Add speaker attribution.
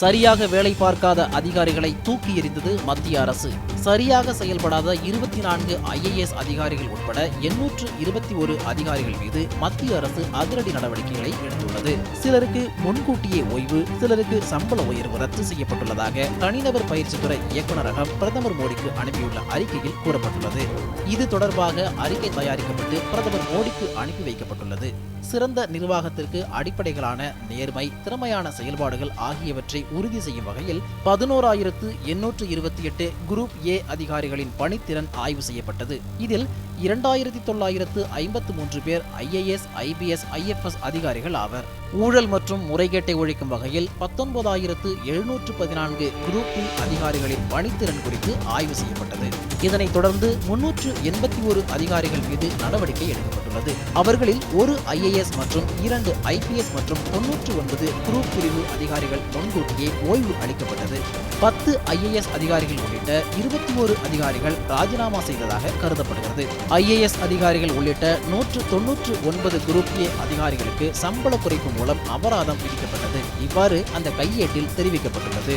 Speaker 1: சரியாக வேலை பார்க்காத அதிகாரிகளை தூக்கி எறிந்தது மத்திய அரசு. சரியாக செயல்படாத இருபத்தி நான்கு ஐஏஎஸ் அதிகாரிகள் உட்பட எண்ணூற்று இருபத்தி ஒரு அதிகாரிகள் மீது மத்திய அரசு அதிரடி நடவடிக்கைகளை எடுத்துள்ளது. சிலருக்கு முன்கூட்டியே ஓய்வு சிலருக்கு சம்பள உயர்வு ரத்து செய்யப்பட்டுள்ளதாக தனிநபர் பயிற்சித்துறை இயக்குநரகம் பிரதமர் மோடிக்கு அனுப்பியுள்ள அறிக்கையில் கூறப்பட்டுள்ளது. இது தொடர்பாக அறிக்கை தயாரிக்கப்பட்டு பிரதமர் மோடிக்கு அனுப்பி வைக்கப்பட்டுள்ளது. சிறந்த நிர்வாகத்திற்கு அடிப்படைகளான நேர்மை திறமையான செயல்பாடுகள் ஆகியவற்றை உறுதி செய்யும் வகையில் பதினோராயிரத்து எண்ணூற்று இருபத்தி எட்டு குரூப் ஏ அதிகாரிகளின் பணித்திறன் ஆய்வு செய்யப்பட்டது. இதில் இரண்டாயிரத்தி தொள்ளாயிரத்து ஐம்பத்து மூன்று பேர் ஐஏஎஸ் ஐபிஎஸ் ஐஎஃப்எஸ் அதிகாரிகள் ஆவர். ஊழல் மற்றும் முறைகேட்டை ஒழிக்கும் வகையில் பத்தொன்பதாயிரத்து எழுநூற்று பதினான்கு குரூப் பி அதிகாரிகளின் பணித்திறன் குறித்து ஆய்வு செய்யப்பட்டது. இதனைத் தொடர்ந்து முன்னூற்று எண்பத்தி ஒரு அதிகாரிகள் மீது நடவடிக்கை எடுக்கப்பட்டுள்ளது. அவர்களில் ஒரு ஐஏஎஸ் மற்றும் இரண்டு ஐபிஎஸ் மற்றும் தொன்னூற்று ஒன்பது குரூப் பிரிவு அதிகாரிகள் முன்கூட்டியே ஓய்வு அளிக்கப்பட்டது. பத்து ஐஏஎஸ் அதிகாரிகள் உள்ளிட்ட இருபத்தி ஒரு அதிகாரிகள் ராஜினாமா செய்ததாக கருதப்படுகிறது. ஐஏஎஸ் அதிகாரிகள் உள்ளிட்ட நூற்று தொன்னூற்று ஒன்பது குரூப் ஏ அதிகாரிகளுக்கு சம்பள குறைப்பு மூலம் அபராதம் விதிக்கப்பட்டது. இவ்வாறு அந்த கையேட்டில் தெரிவிக்கப்பட்டுள்ளது.